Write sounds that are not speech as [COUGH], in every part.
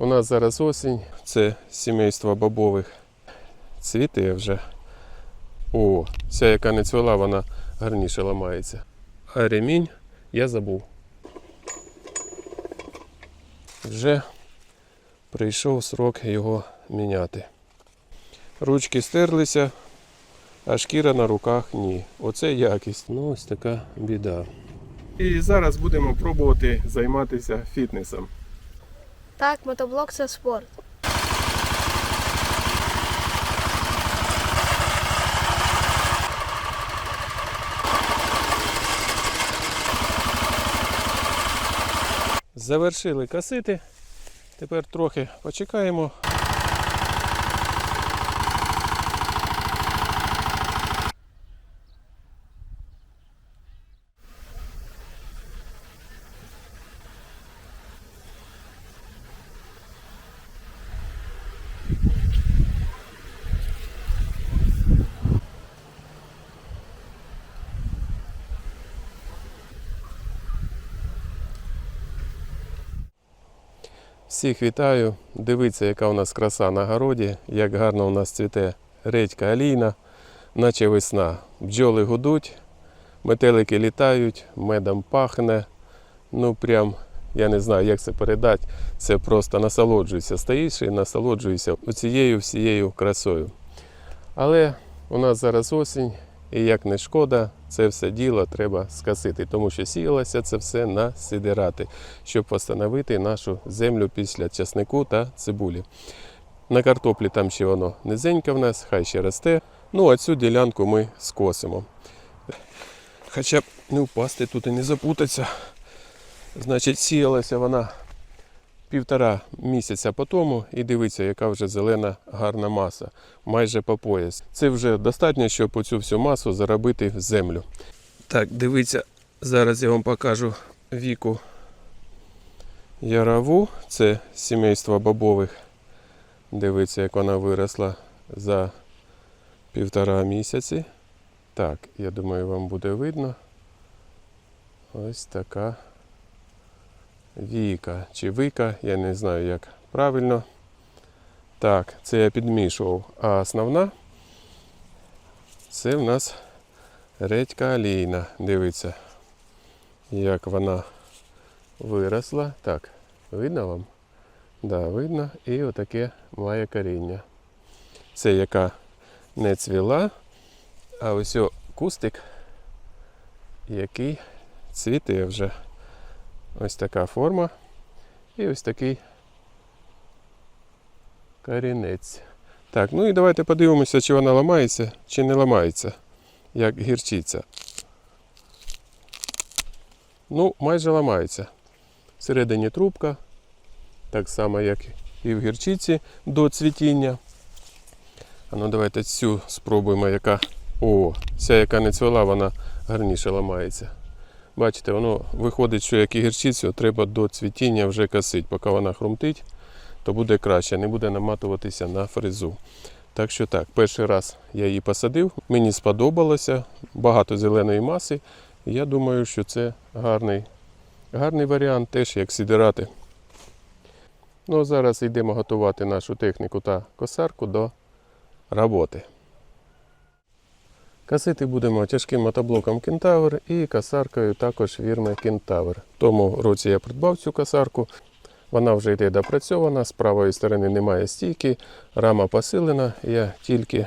У нас зараз осінь, це сімейство бобових. Цвіте вже. О, ця, яка не цвіла, вона гарніше ламається. А ремінь я забув. Вже прийшов срок його міняти. Ручки стерлися, а шкіра на руках ні. Оце якість. Ну, ось така біда. І зараз будемо пробувати займатися фітнесом. Так, мотоблок це спорт. Завершили касити. Тепер трохи почекаємо. Всіх вітаю. Дивіться, яка у нас краса на городі, як гарно у нас цвіте редька алійна, наче весна. Бджоли гудуть, метелики літають, медом пахне. Ну прям, я не знаю, як це передати. Це просто насолоджуйся. Стоїш і насолоджуйся цією всією красою. Але у нас зараз осінь, і як не шкода, це все діло треба скасити, тому що сіялося це все на сидирати, щоб встановити нашу землю після часнику та цибулі. На картоплі там ще воно низеньке в нас, хай ще росте. Ну а цю ділянку ми скосимо. Хоча б не впасти тут і не запутатися. Значить, сіялася вона півтора місяця по тому, і дивіться, яка вже зелена гарна маса, майже по пояс. Це вже достатньо, щоб оцю всю масу заробити в землю. Так, дивіться, зараз я вам покажу віку ярову. Це сімейство бобових. Дивіться, як вона виросла за півтора місяці. Так, я думаю, вам буде видно. Ось така Віка чи Вика, я не знаю, як правильно. Так, це я підмішував. А основна це в нас редька алійна. Дивіться, як вона виросла. Так, видно вам? Да, видно. І отаке має коріння. Це яка не цвіла, а ось кустик, який цвіте вже. Ось така форма і ось такий корінець. Так, ну і давайте подивимося, чи вона ламається, чи не ламається, як гірчиця. Ну, майже ламається. Всередині трубка, так само, як і в гірчиці до цвітіння. А ну давайте цю спробуємо, яка. О, ця, яка не цвіла, вона гарніше ламається. Бачите, воно виходить, що як і гірчицю, треба до цвітіння вже косити. Поки вона хрумтить, то буде краще, не буде наматуватися на фрезу. Так що так, перший раз я її посадив, мені сподобалося, багато зеленої маси. Я думаю, що це гарний, гарний варіант, теж як сідирати. Ну, а зараз йдемо готувати нашу техніку та косарку до роботи. Касити будемо тяжким мотоблоком Кентавр і касаркою також фірми Кентавр. Тому році я придбав цю касарку. Вона вже йде допрацьована, з правої сторони немає стійки, рама посилена. Я тільки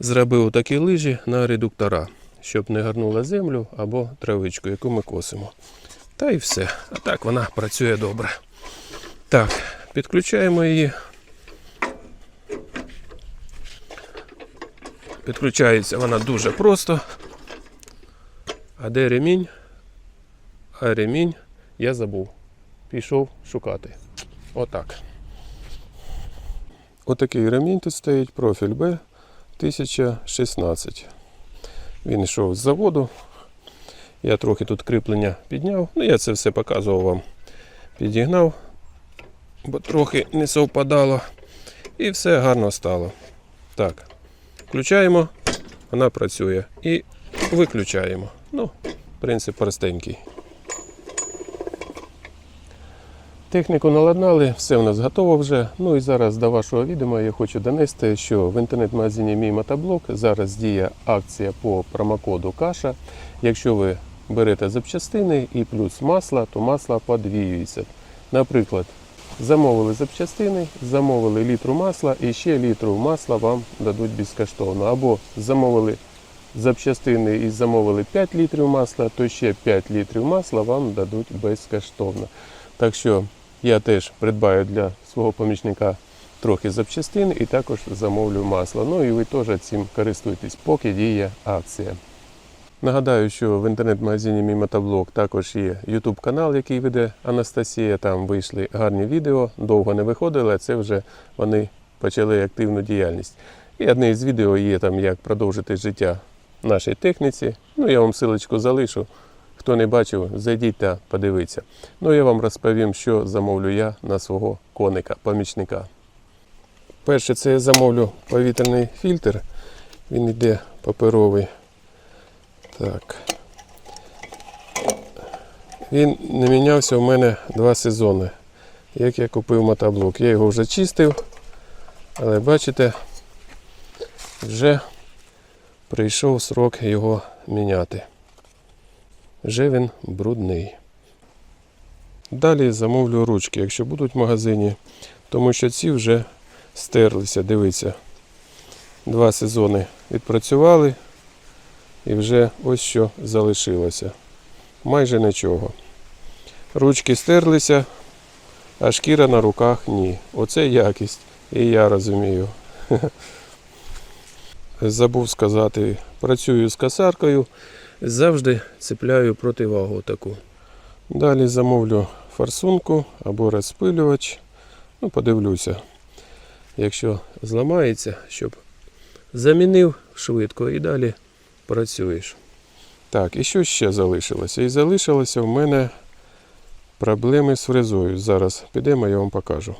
зробив такі лижі на редуктора, щоб не гарнула землю або травичку, яку ми косимо. Та і все. А так вона працює добре. Так, підключаємо її. Підключається вона дуже просто. А де ремінь? А ремінь я забув. Пішов шукати. Отак. Отакий ремінь тут стоїть, профіль Б 1016. Він йшов з заводу. Я трохи тут кріплення підняв. Ну, я це все показував вам. Підігнав, бо трохи не совпадало. І все гарно стало. Так. Включаємо, вона працює. І виключаємо. Ну, принцип простенький. Техніку наладнали, все в нас готово вже. Ну і зараз до вашого відома я хочу донести, що в інтернет-магазині Мій мотоблок зараз діє акція по промокоду Каша. Якщо ви берете запчастини і плюс масло, то масло подвіюється. Наприклад, замовили запчастини, замовили літру масла і ще літру масла вам дадуть безкоштовно. Або замовили запчастини і замовили 5 літрів масла, то ще 5 літрів масла вам дадуть безкоштовно. Так що я теж придбаю для свого помічника трохи запчастин і також замовлю масло. Ну і ви теж цим користуєтесь, поки діє акція. Нагадаю, що в інтернет-магазині Мій мотоблок також є YouTube канал, який веде Анастасія. Там вийшли гарні відео, довго не виходили, а це вже вони почали активну діяльність. І одне із відео є там, як продовжити життя нашій техніці. Ну, я вам силочку залишу. Хто не бачив, зайдіть та подивіться. Ну, я вам розповім, що замовлю я на свого коника, помічника. Перше, це я замовлю повітряний фільтр. Він йде паперовий. Так. Він не мінявся у мене два сезони. Як я купив мотоблок. Я його вже чистив, але бачите, вже прийшов срок його міняти. Вже він брудний. Далі замовлю ручки, якщо будуть в магазині, тому що ці вже стерлися, дивіться. Два сезони відпрацювали і вже ось що залишилося. Майже нічого. Ручки стерлися, а шкіра на руках ні. Оце якість. І я розумію. [LAUGHS] Забув сказати, працюю з касаркою, завжди цепляю противагу таку. Далі замовлю форсунку або розпилювач. Ну, подивлюся, якщо зламається, щоб замінив швидко і далі працюєш. Так, і що ще залишилося? І залишилося в мене проблеми з фрезою. Зараз підемо, я вам покажу.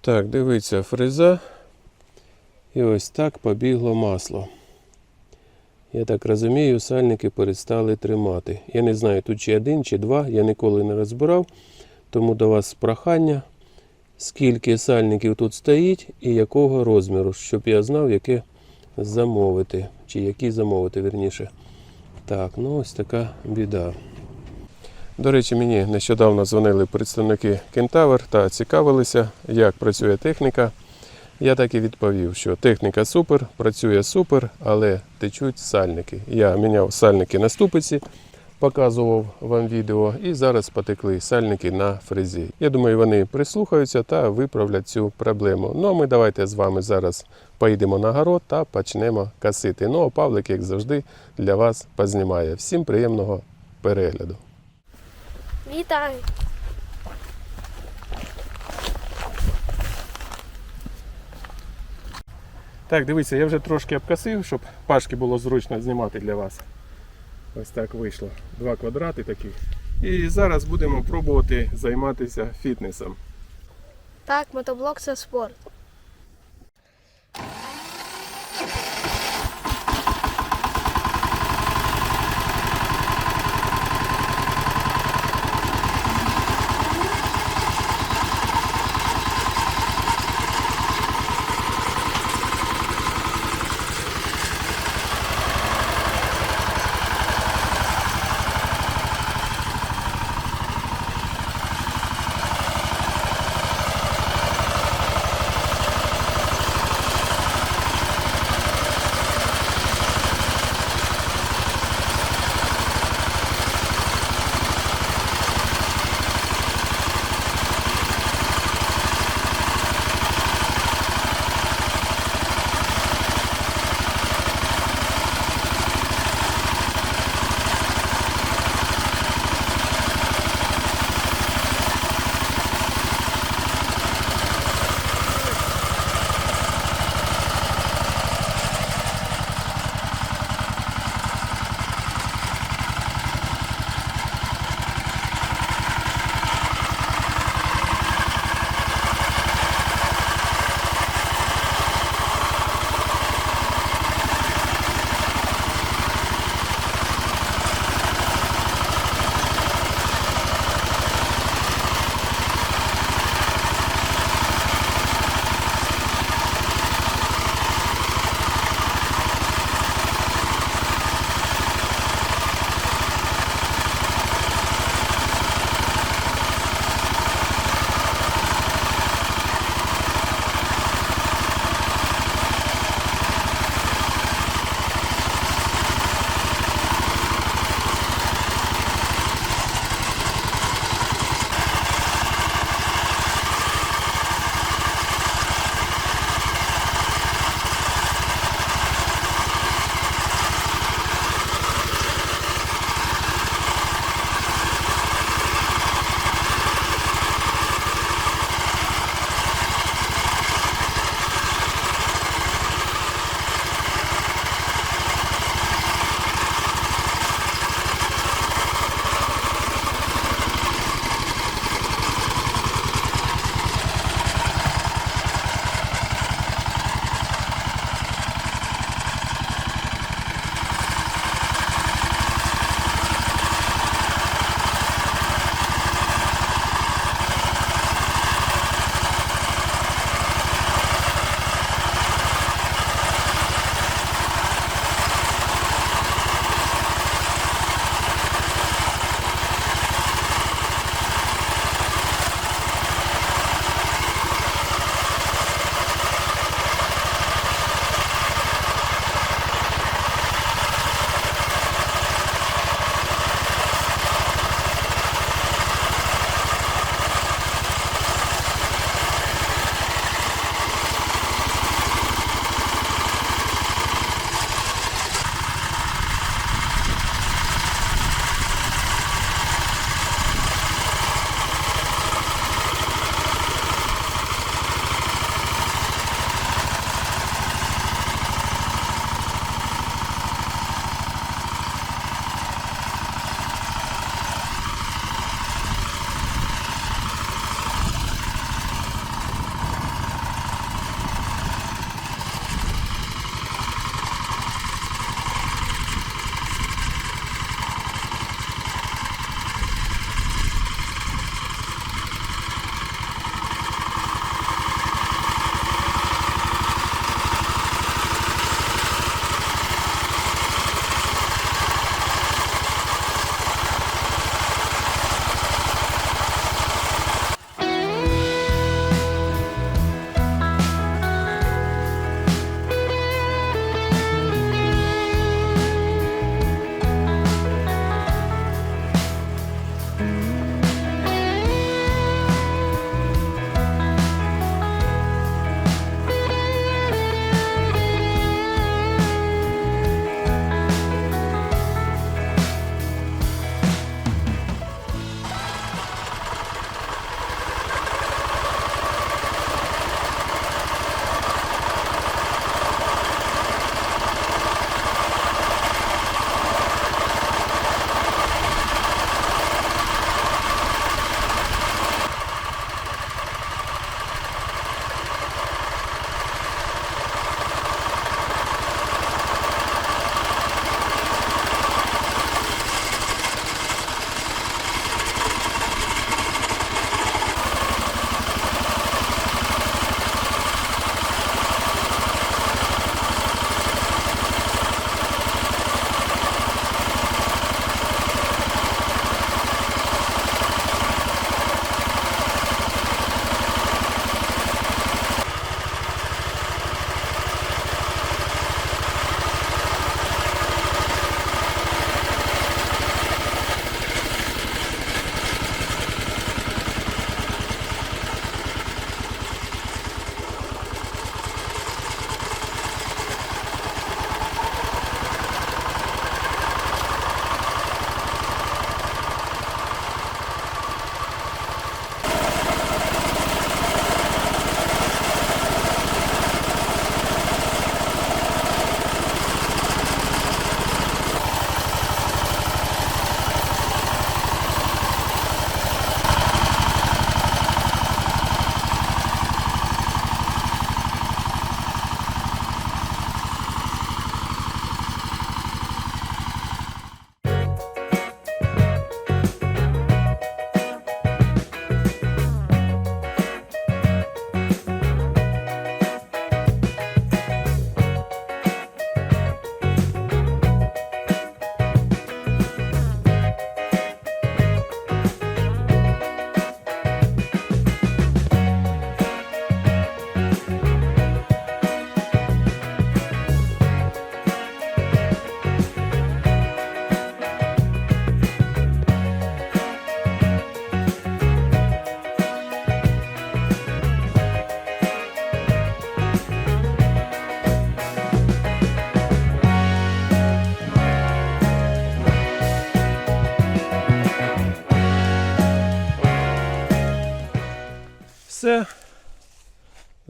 Так, дивіться, фреза. І ось так побігло масло. Я так розумію, сальники перестали тримати. Я не знаю, тут чи один, чи два, я ніколи не розбирав. Тому до вас прохання, скільки сальників тут стоїть і якого розміру, щоб я знав, яке замовити. Чи які замовити, вірніше. Так, ну ось така біда. До речі, мені нещодавно дзвонили представники Кентавер та цікавилися, як працює техніка. Я так і відповів, що техніка супер, працює супер, але течуть сальники. Я міняв сальники на ступиці, показував вам відео, і зараз потекли сальники на фрезі. Я думаю, вони прислухаються та виправлять цю проблему. Ну а ми давайте з вами зараз поїдемо на город та почнемо косити. Ну а Павлик, як завжди, для вас познімає. Всім приємного перегляду. Вітаю! Так, дивіться, я вже трошки обкосив, щоб пашки було зручно знімати для вас. Ось так вийшло. Два квадрати такі. І зараз будемо пробувати займатися фітнесом. Так, мотоблок це спорт.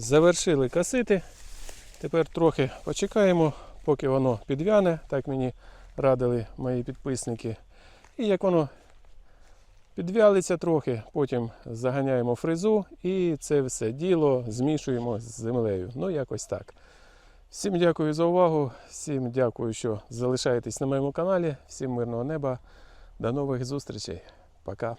Завершили косити. Тепер трохи почекаємо, поки воно підвяне, так мені радили мої підписники. І як воно підвялиться трохи, потім заганяємо фрезу і це все діло змішуємо з землею. Ну, якось так. Всім дякую за увагу, всім дякую, що залишаєтесь на моєму каналі. Всім мирного неба. До нових зустрічей. Пока.